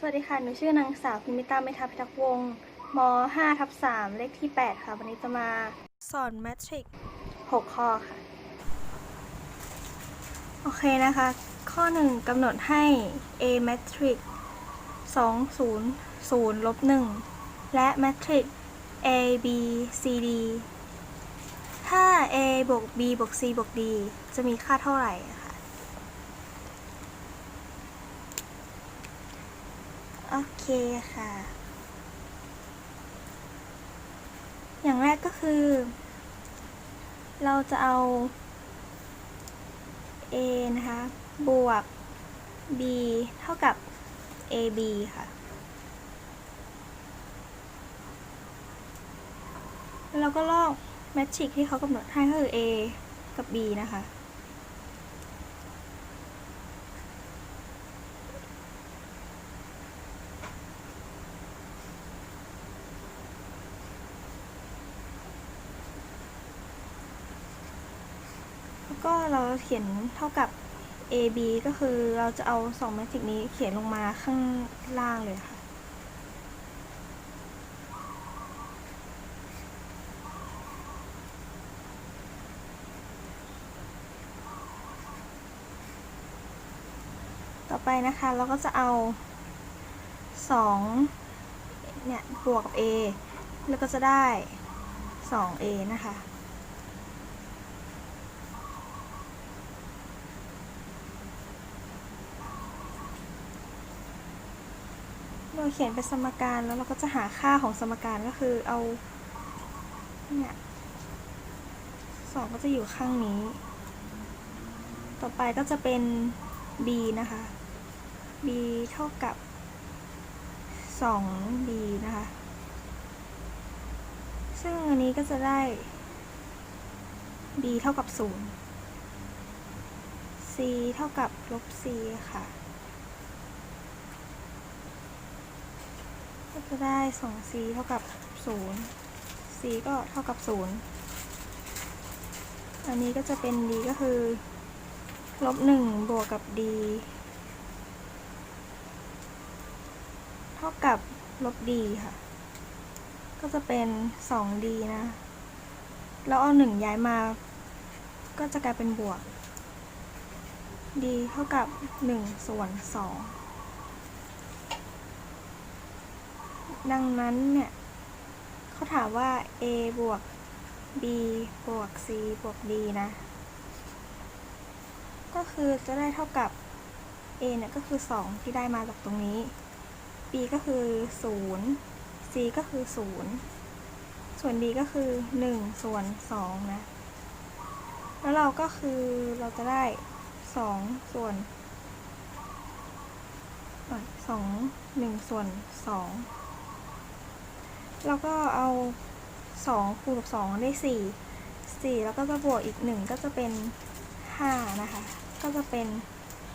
สวัสดีค่ะ หนูชื่อนางสาวพิมิตาเมธาพิทักษ์วงศ์ม5ทับ3เลขที่ 8 ค่ะ วันนี้จะมาสอนแมทริก6ข้อค่ะ โอเคนะคะ ข้อ 1กำหนดให้ a matrix 2 0 0ลบ1และ matrix a b c d ถ้า a บวก b บวก c บวก d จะมีค่าเท่าไหร่อะค่ะ โอเคค่ะ อย่างแรกก็คือ เราจะเอา a นะคะ บวก b เท่ากับ ab ค่ะ แล้วเราก็ลอกแมทริกที่เขากำหนดให้ก็คือ a กับ b นะคะ เราเขียนเท่ากับ a b ก็คือเราจะเอาสองแมทริกนี้เขียนลงมาข้างล่างเลยค่ะต่อไปนะคะเราก็จะเอาสองเนี่ย บวกกับ a แล้วก็จะได้ 2a นะคะ เราเขียนเป็นสมการแล้วเราก็จะหาค่าของสมการก็คือเอาเนี่ยสองก็จะอยู่ข้างนี้ ต่อไปก็จะเป็น b นะคะ b เท่ากับ 2b นะคะ ซึ่งอันนี้ก็จะได้ b เท่ากับ 0 c เท่ากับลบ c ค่ะ ก็จะได้ 2c เท่ากับ 0 c ก็เท่ากับ 0 อันนี้ก็จะเป็น d ก็คือ ลบ 1 บวกกับ d เท่ากับลบ d ค่ะ ก็จะเป็น 2d นะ แล้วเอา 1 ย้ายมา ก็จะกลายเป็นบวก d เท่ากับ 1 ส่วน 2 ดังนั้นเนี่ยเขาถามว่า a บวก b บวก c บวก d นะ ก็คือจะได้เท่ากับ a เนี่ยก็คือ 2 ที่ได้มาจากตรงนี้ b ก็คือ 0 c ก็คือ 0 ส่วน d ก็คือ 1 ส่วน 2 นะ แล้วเราก็คือเราจะได้ 2 ส่วนสองหนึ่งส่วนสอง แล้วก็เอา2คูณกับ2ได้4 4 แล้วก็จะบวกอีก 1 ก็จะเป็น 5 นะคะ ก็จะเป็น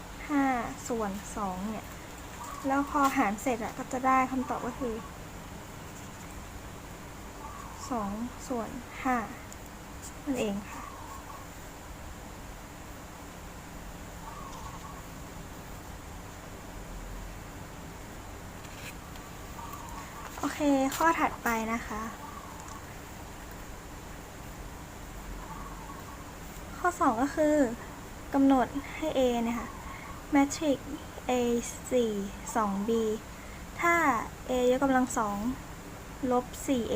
5 ส่วน 2 เนี่ย แล้วพอหารเสร็จอะก็จะได้คำตอบก็คือ 2 ส่วน 5 นั่นเองค่ะ โอเค ข้อถัดไปนะคะ ข้อ 2 ก็คือกำหนดให้ A เนี่ยค่ะ matrix A 4 2 B ถ้า A ยกกำลัง2ลบ 4A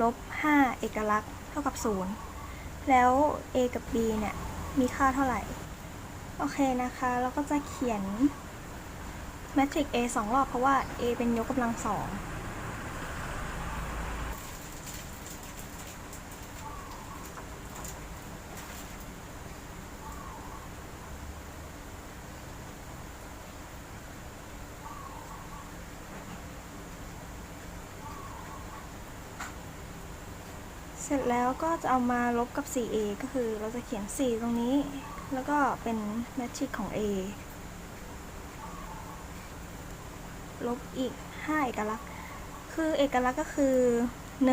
ลบ 5 เอกลักษณ์ เท่ากับ 0 แล้ว A กับ B เนี่ย มีค่าเท่าไหร่ โอเคนะคะ เราก็จะเขียน matrix A 2 รอบเพราะว่า A เป็นยกกำลัง2เส ร็จแล้วก็จะเอามาลบกับ 4a ก็คือเราจะเขียน 4 ตรงนี้ แล้วก็เป็นแมทชิกของ a ลบอีก 5 เอกลักษณ์ คือเอกลักษณ์ก็คือ 1 0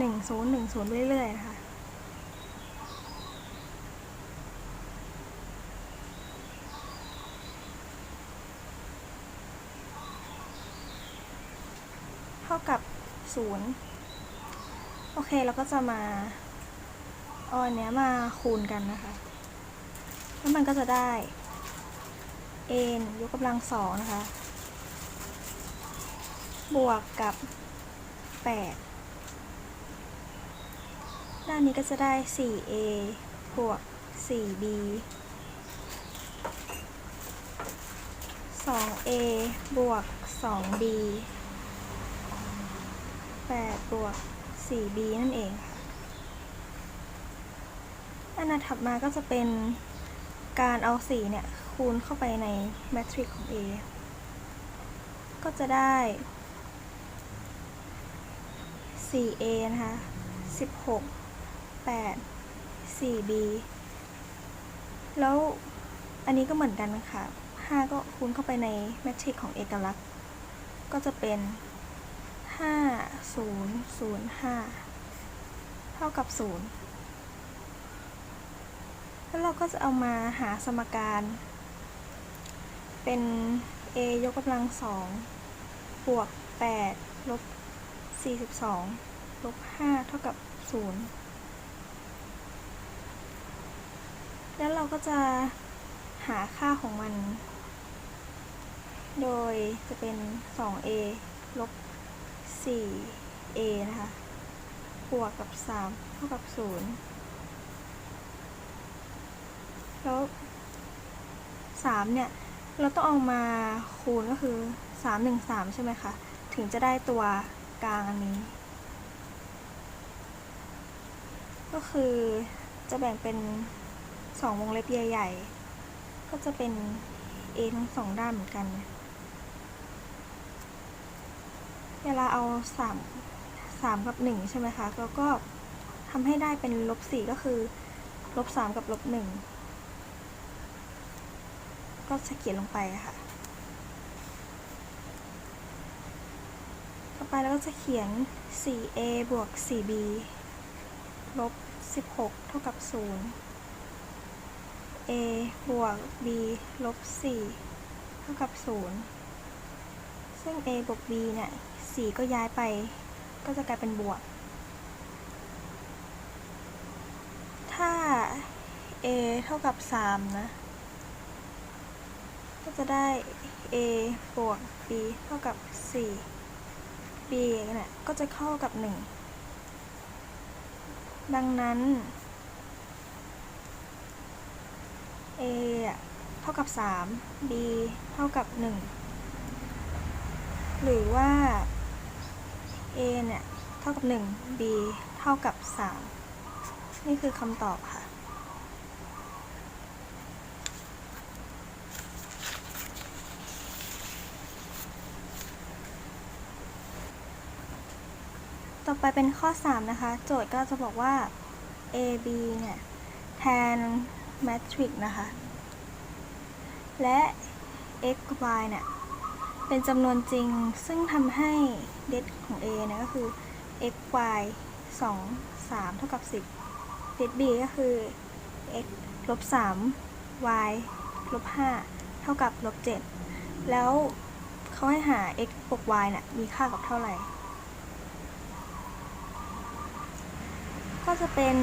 1 0 1 0เรื่อยๆนะคะเท่ากับ 0 โอเคเราก็จะมาเอาอันเนี้ยมาคูณกันนะคะ แล้วมันก็จะได้ n ยกกำลังสองนะคะ บวกกับ 8 ด้านนี้ก็จะได้ 4a บวก 4b 2a บวก 2b 8 บวก 4b นั่นเอง อันนั้นถัดมาก็จะเป็นการเอา 4 เนี่ย คูณเข้าไปในแมทริกซ์ของ A ก็จะได้ 4a นะคะ 16 8 4b แล้วอันนี้ก็เหมือนกันนะคะ5 ก็คูณเข้าไปในแมทริกซ์ของเอกลักษณ์ ก็จะเป็น 5 0 0 5เท่ากับ0แล้วเราก็จะเอามาหาสมการ เป็น a ยกกำลังสองบวก8ลบ42ลบ5เท่ากับ0แล้วเราก็จะหาค่าของมัน โดยจะเป็น 2a ลบ 4a นะคะ บวกกับ 3 เท่ากับ 0 แล้ว 3 เนี่ย เราต้องเอามาคูณก็คือ 3 1 3 ใช่ไหมคะ ถึงจะได้ตัวกลางอันนี้ ก็คือจะแบ่งเป็น 2 วงเล็บใหญ่ ๆ ก็จะเป็น a ทั้งสองด้านเหมือนกันเเวลาเอา3 3กับ1ใช่ไหมคะแล้วก็ทำให้ได้เป็นลบ4ก็คือลบ3กับลบ1ก็จะเขียนลงไปค่ะ ต่อไปเราก็จะเขียน 4a บวก 4b ลบ 16 เท่ากับ 0 a บวก b ลบ 4 เท่ากับ 0 ซึ่ง a บวก b เนี่ย 4ก็ย้ายไป ก็จะกลายเป็นบวก ถ้า a เท่ากับ 3 นะ ก็จะได้ a บวก b เท่ากับ 4 b นี่ยก็จะเข้ากับ 1 ดังนั้น a เท่ากับ 3 b เท่ากับ 1 หรือว่า a เนี่ยเท่ากับ 1 b เท่ากับ 3 นี่คือคำตอบค่ะ ต่อไปเป็นข้อ 3 นะคะ โจทย์ก็จะบอกว่า a b เนี่ย แทนแมทริกซ์นะคะ และ x y เนี่ย เป็นจำนวนจริง ซึ่งทำให้เดทของ a เนี่ยก็คือ x y 2 3 เท่ากับ 10 เดท b ก็คือ x ลบ3 y ลบ5เท่ากับลบ7แล้วเขาให้หา x บวก y เนี่ยมีค่ากับเท่าไหร่ ก็จะเป็น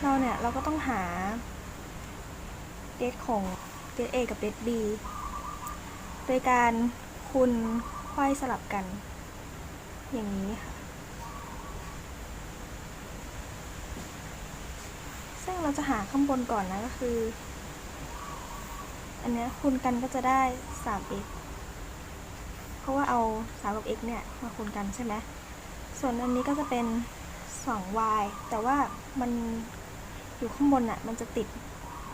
เราเนี่ย เราก็ต้องหาเดทของเดท A กับเดท B โดยการคูณไขว้สลับกัน อย่างนี้ค่ะ ซึ่งเราจะหาข้างบนก่อนนะก็คือ อันเนี้ยคูณกันก็จะได้ 3x เพราะว่าเอา 3 กับ x เนี่ย มาคูณกันใช่ไหมส่วนอันนี้ก็จะเป็น 2y แต่ว่ามันอยู่ข้างบนอะ มันจะติด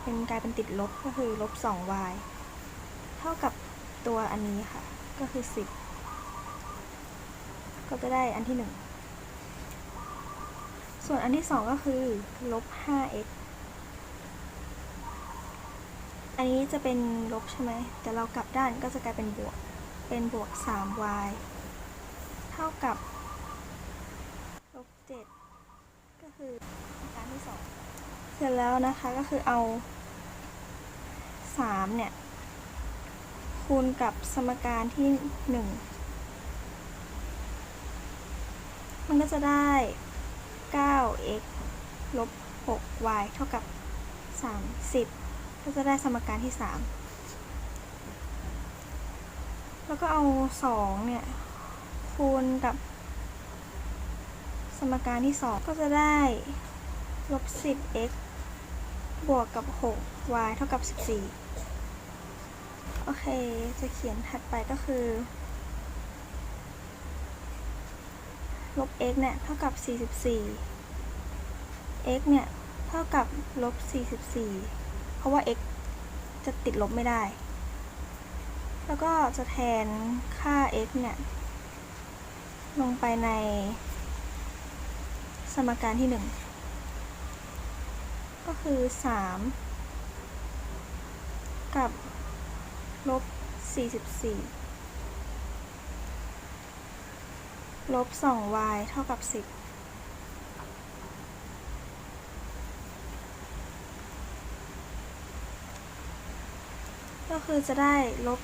เป็นกลายเป็นติดลบก็คือลบ 2y เท่ากับ ตัวอันนี้ค่ะ ก็คือ10ก็จะได้อันที่1ส่วนอันที่2ก็คือลบ 5x อันนี้จะเป็นลบใช่ไหม แต่เรากลับด้านก็จะกลายเป็นบวก เป็นบวก 3y เท่ากับลบ7ก็คือการที่2เสร็จแล้วนะคะก็คือเอา3เนี่ย คูณกับสมการที่ 1 มันก็จะได้ 9x ลบ 6y เท่ากับ 30 ก็จะได้สมการที่ 3 แล้วก็เอา 2 เนี่ย คูณกับ สมการที่ 2 ก็จะได้ลบ 10x บวกกับ 6y เท่ากับ 14 โอเค จะเขียนถัดไปก็คือ ลบ x เนี่ย เท่ากับ 44 x เนี่ย เท่ากับลบ 44 เพราะว่า x จะติดลบไม่ได้ แล้วก็จะแทนค่า x เนี่ย ลงไปใน สมการที่ 1 ก็คือ 3 กับ ลบ44ลบ 2y เท่ากับ10ก็คือจะได้ลบ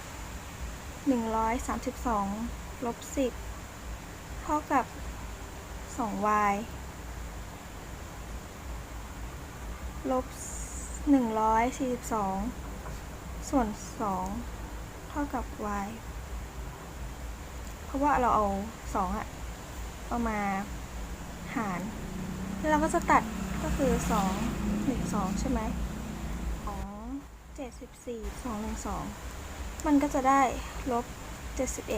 132ลบ10เท่ากับ 2y ลบ142ส่ ส่วน 2 เท่ากับ y เพราะว่าเราเอา 2 อะเอามาหาร แล้วเราก็จะตัดก็คือ 2 1 2 ใช่ไหม2 74 2 1 2 มันก็จะได้ลบ 71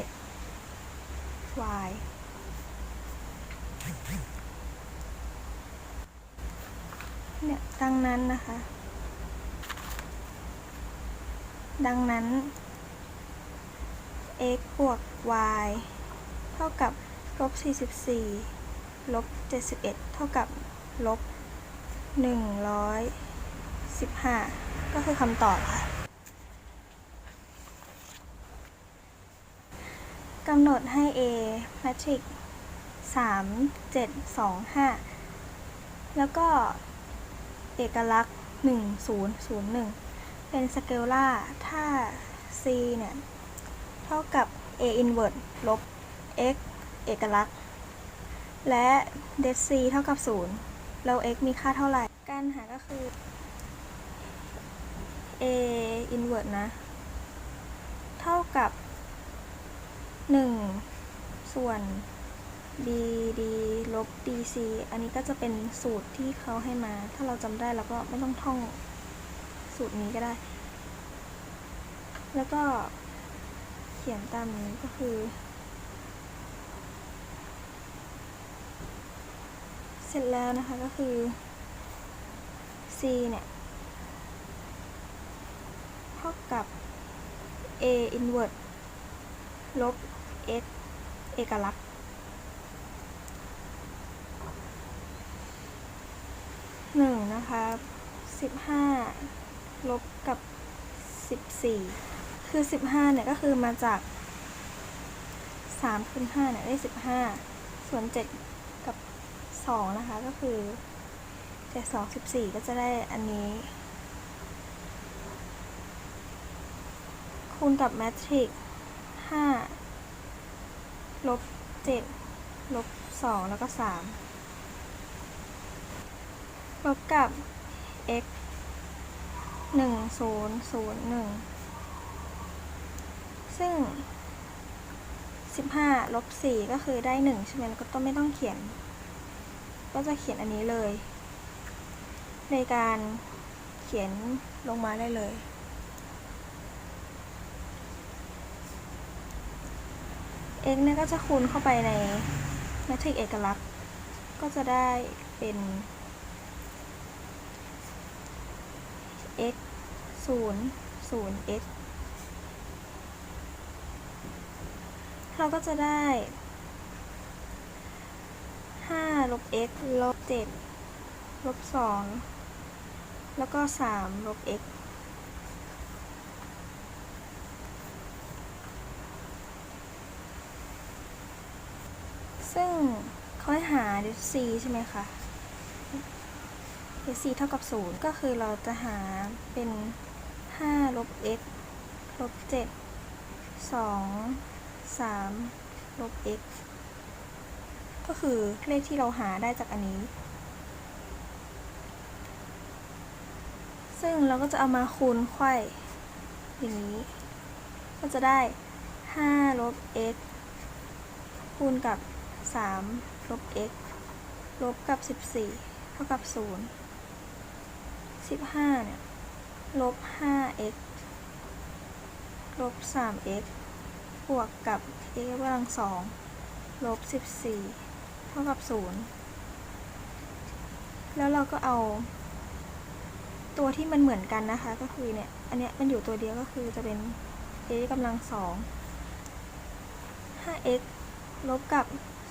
y เนี่ยดังนั้นนะคะ ดังนั้น x บวก y เท่ากับลบ44ลบ71 เท่ากับลบ115 ก็คือคำตอบค่ะกำหนดให้ A แมทริก3 7 2 5 แล้วก็เอกลักษณ์ 1 0 0 1 เป็นสเกลล่าร์ถ้า C เนี่ย เท่ากับ A inverse ลบ x เอกลักษณ์ และ det C เท่ากับ 0 แล้ว x มีค่าเท่าไหร่ การหาก็คือ A inverse นะ เท่ากับ 1 ส่วน d d ลบ dc อันนี้ก็จะเป็นสูตรที่เขาให้มา ถ้าเราจำได้เราก็ไม่ต้องท่อง สูตรนี้ก็ได้ แล้วก็เขียนตามนี้ก็คือ เสร็จแล้วนะคะก็คือ c เนี่ย เท่ากับ a inverse ลบ x เอกลักษณ์หนึ่งนะคะสิบห้า ลบกับสิบสี่คือสิบห้าเนี่ยก็คือมาจากสามคูณห้าเนี่ยได้สิบห้าส่วนเจ็ดกับสองนะคะ ก็คือเจ็ดสองสิบสี่ก็จะได้อันนี้ คูณกับแมทริกห้าลบเจ็ดลบสองแล้วก็สามลบกับ x หนึ่งศูนย์ศูนย์หนึ่งซึ่งสิบห้าลบสี่ก็คือได้หนึ่งใช่ไหมก็ต้องไม่ต้องเขียน ก็จะเขียนอันนี้เลย ในการเขียนลงมาได้เลย x เนี่ยก็จะคูณเข้าไปในแมทริกเอกลักษณ์ ก็จะได้เป็น x ศูนย์ศูนย์ x เราก็จะได้ห้าลบ x ลบเจ็ดลบสองแล้วก็สามลบ x ซึ่งเขาให้หา c ใช่ไหมคะ x 4เท่ากับ 0 ก็คือเราจะหาเป็น 5 ลบ x ลบ 7 2 3 ลบ x ก็ก็คือเลขที่เราหาได้จากอันนี้ ซึ่งเราก็จะเอามาคูณไขว้อย่างนี้ ก็จะได้ 5 ลบ x คูณกับ 3 ลบ x ลบกับ 14 เท่ากับ 0 15เนี่ยลบ 5x ลบ 3x บวกกับ x กำลังสองลบ14เท่ากับ0แล้วเราก็เอา ตัวที่มันเหมือนกันนะคะ ก็คือเนี่ย อันเนี้ยมันอยู่ตัวเดียวก็คือจะเป็น x กำลังสอง 5x ลบกับ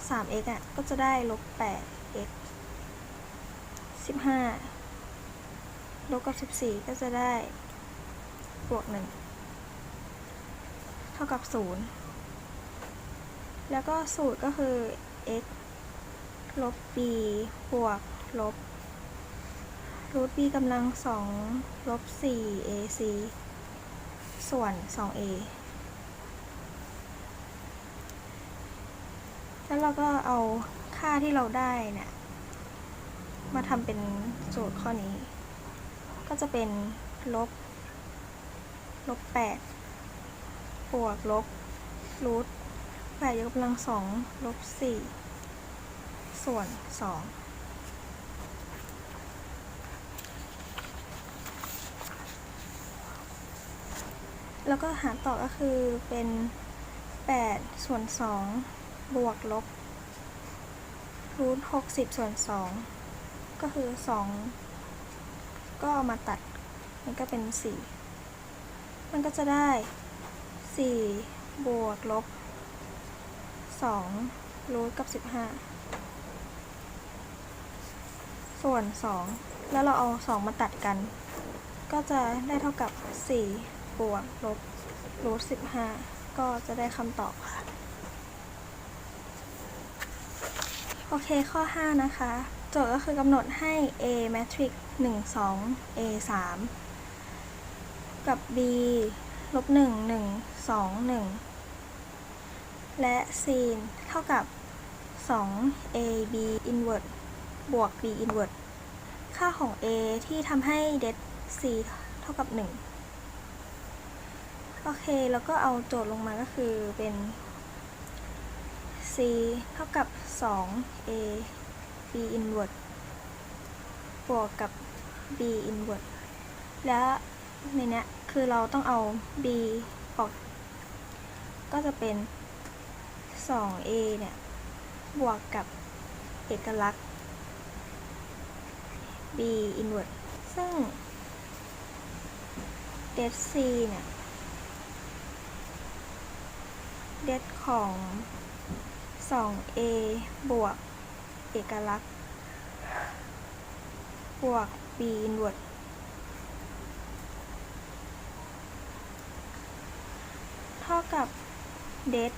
3x อะ ก็จะได้ลบ 8x 15 ลบกับ 14 ก็จะได้บวก 1 เท่ากับ 0 แล้วก็สูตรก็คือ x ลบ b บวก ลบรูท b กำลัง 2 ลบ 4 ac ส่วน 2a แล้วเราก็เอาค่าที่เราได้เนี่ย มาทำเป็นโจทย์ข้อนี้ ก็จะเป็นลบ ลบ8บวกลบรูท8ยกกำลัง2ลบ4ส่วน2แล้วก็หารต่อก็คือเป็น 8 ส่วน 2 บวกลบรูท60ส่วน 2 ก็คือ 2 ก็มาตัด มันก็เป็น 4 มันก็จะได้ 4 บวกลบ2รูทกับ 15 ส่วน 2 แล้วเราเอา 2 มาตัดกัน ก็จะได้เท่ากับ 4 บวกลบรูท15 ก็จะได้คำตอบค่ะ โอเคข้อ 5 นะคะ โจทย์ก็คือกำหนดให้ A matrix 1 2 A 3กับ B ลบ1 1 2 1 และ C เท่ากับ 2 A B inverse บวก B inverse ค่าของ A ที่ทำให้ det C เท่ากับ 1 โอเค แล้วก็เอาโจทย์ลงมาก็คือเป็น c เท่ากับ 2 a b inverse บวกกับ b inverse และในเนี้ยคือเราต้องเอา b ออก ก็จะเป็น 2a เนี่ย บวกกับเอกลักษณ์ b inverse ซึ่ง det c เนี่ย det ของ 2a บวก เอกลักษณ์ บวก b inverse เท่ากับ det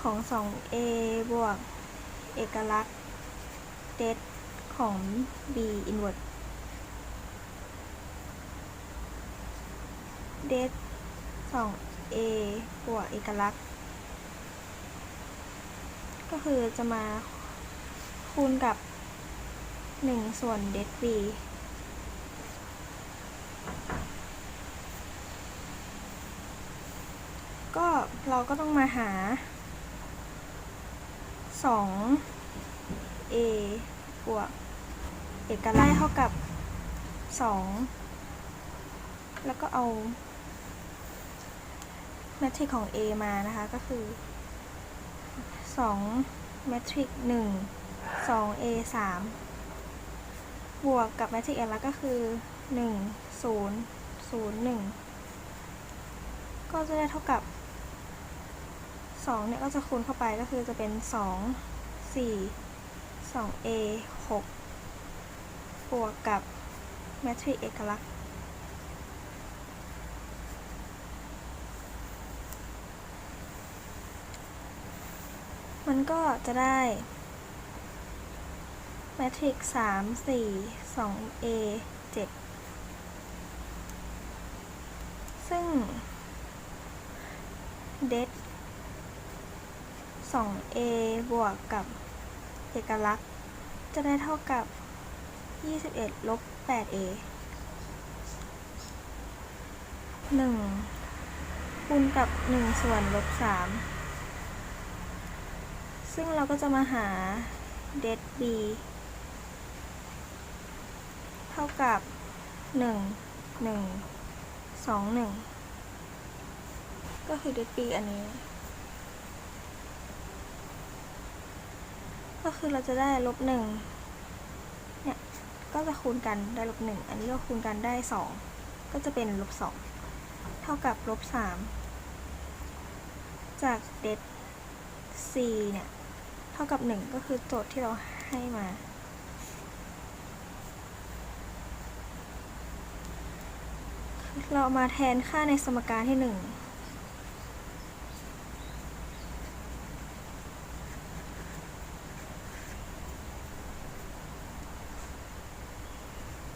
ของ 2a บวก เอกลักษณ์ det ของ b inverse det 2a บวก เอกลักษณ์ ก็คือจะมาคูณกับ 1 ส่วนเดดบีก็เราก็ต้องมาหา 2a บวกเอกลักษณ์เท่ากับ 2 แล้วก็เอาแมทริกของ A มานะคะก็คือ 2แมทริก1 2 A 3บวกกับแมทริกเอลักก็คือ 1 0 0 1 ก็จะได้เท่ากับ 2 เนี่ยก็จะคูณเข้าไปก็คือจะเป็น 2 4 2 A 6บวกกับแมทริกเอกลักษณ์ มันก็จะได้แมทริกซ์สามสี่สอง A เจ็ดซึ่ง det 2a บวกกับเอกลักษณ์ จะได้เท่ากับ21ลบ 8a 1คูณกับ1ส่วนลบ3 ซึ่งเราก็จะมาหา det b เท่ากับ 1 1 2 1 ก็คือ det b อันนี้ ก็คือเราจะได้ลบหนึ่งเนี่ย ก็จะคูณกันได้ลบหนึ่งอันนี้ก็คูณกันได้สองก็จะเป็นลบสองเท่ากับลบสามจากเด c เนี่ย เท่ากับหนึ่งก็คือโจทย์ที่เราให้มา เรามาแทนค่าในสมการที่หนึ่ง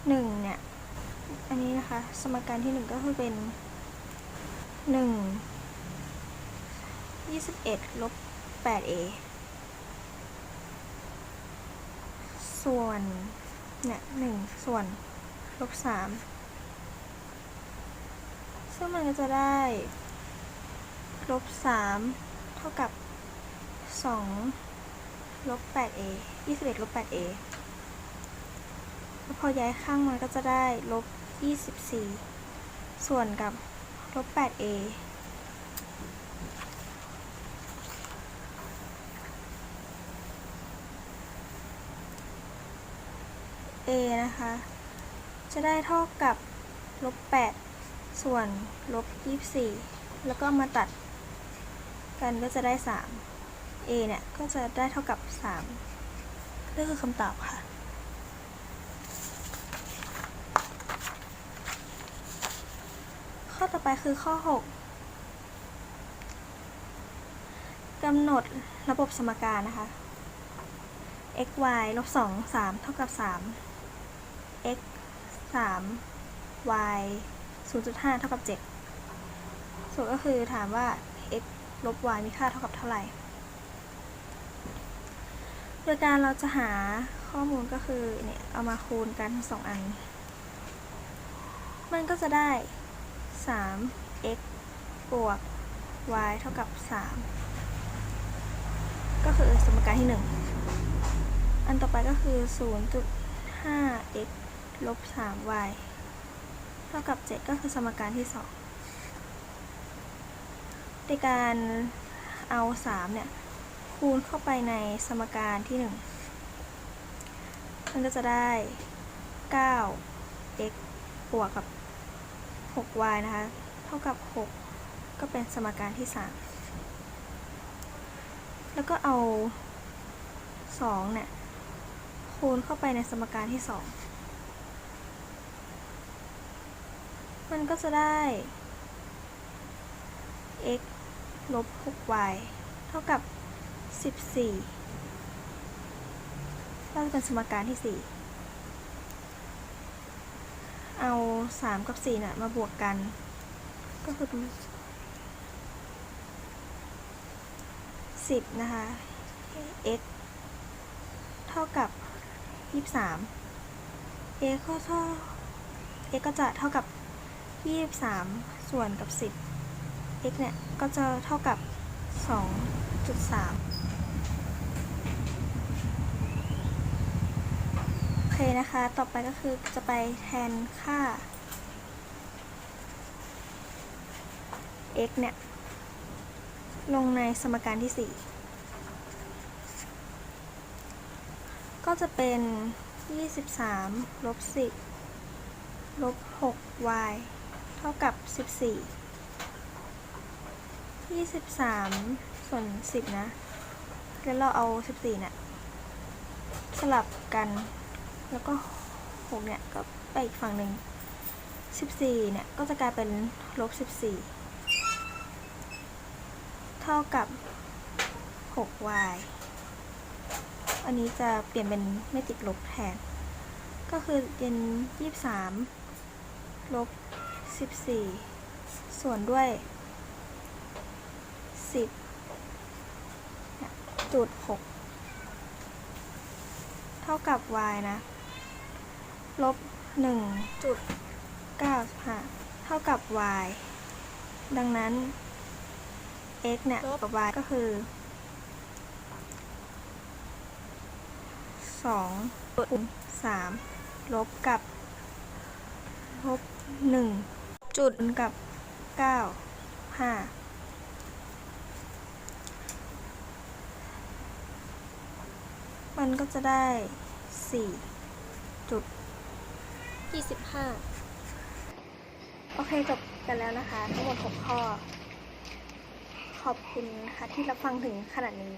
หนึ่งเนี่ย อันนี้นะคะ สมการที่หนึ่งก็คือเป็นหนึ่งยี่สิบเอ็ดลบแปด a ส่วนเนี่ยหนึ่งส่วนลบสามซึ่งมันก็จะได้ลบสามเท่ากับสองลบแปด a ยี่สิบเอ็ดลบแปด a แล้วพอย้ายข้างมาก็จะได้ลบ24ส่วนกับลบ 8a a นะคะ จะได้เท่ากับลบ8ส่วนลบ24 แล้วก็มาตัดกันก็จะได้ 3 a เนี่ย ก็จะได้เท่ากับ 3 นี่คือคำตอบค่ะข้อต่อไปคือข้อ 6 กำหนดระบบสมการนะคะ x y ลบ2 3 เท่ากับ 3 x 3 y 0.5 เท่ากับ 7ส่วนก็คือถามว่า x ลบ y มีค่าเท่ากับเท่าไหร่ โดยการเราจะหาข้อมูลก็คือเนี่ยเอามาคูณกันทั้งสองอัน มันก็จะได้ 3 x บวก y เท่ากับ 3 ก็คือสมการที่ 1 อันต่อไปก็คือ 0.5 x ลบ 3 y เท่ากับ 7 ก็คือสมการที่ 2 ในการเอา 3 เนี่ย คูณเข้าไปในสมการที่ 1 มันก็จะได้ 9 x บวกกับ 6y นะคะ เท่ากับ 6 ก็เป็นสมการที่ 3 แล้วก็เอา 2 เนี่ย คูณเข้าไปในสมการที่ 2 มันก็จะได้ x ลบ 6y เท่ากับ 14 ก็จะเป็นสมการที่ 4 เอา 3 กับ 4น่ะ มาบวกกัน ก็คือเป็น10 นะคะ x เท่ากับ 23 a ก็เท่า x ก็จะเท่ากับ 23ส่วนกับ10 x เนี่ย ก็จะเท่ากับ2.3โอเคนะคะ ต่อไปก็คือจะไปแทนค่า x เนี่ย ลงในสมการที่ 4 ก็จะเป็น 23ลบ10ลบ 6y ท่ากับ 14 23 ส่วน 10 นะ แล้วเราเอา 14เนี่ยสลับกัน แล้วก็ 6 เนี่ย ก็ไปอีกฝั่งหนึ่ง 14 เนี่ย ก็จะกลายเป็นลบ 14 เท่ากับ 6y อันนี้จะเปลี่ยนเป็นไม่ติดลบแทน ก็คือเป็น 23 ลบ 14 ส่วนด้วย 10เนี่ยจุดหกเท่ากับ y นะลบหนึ่งจุดเก้าห้าเท่ากับ y ดังนั้น x เนี่ยกับ y ก็คือสองจุดสามลบกับลบหนึ่ง จุดกับเก้าห้ามันก็จะได้สี่จุดยี่สิบห้าโอเคจบกันแล้วนะคะ ทั้งหมด6ข้อ ขอบคุณค่ะที่รับฟังถึงขนาดนี้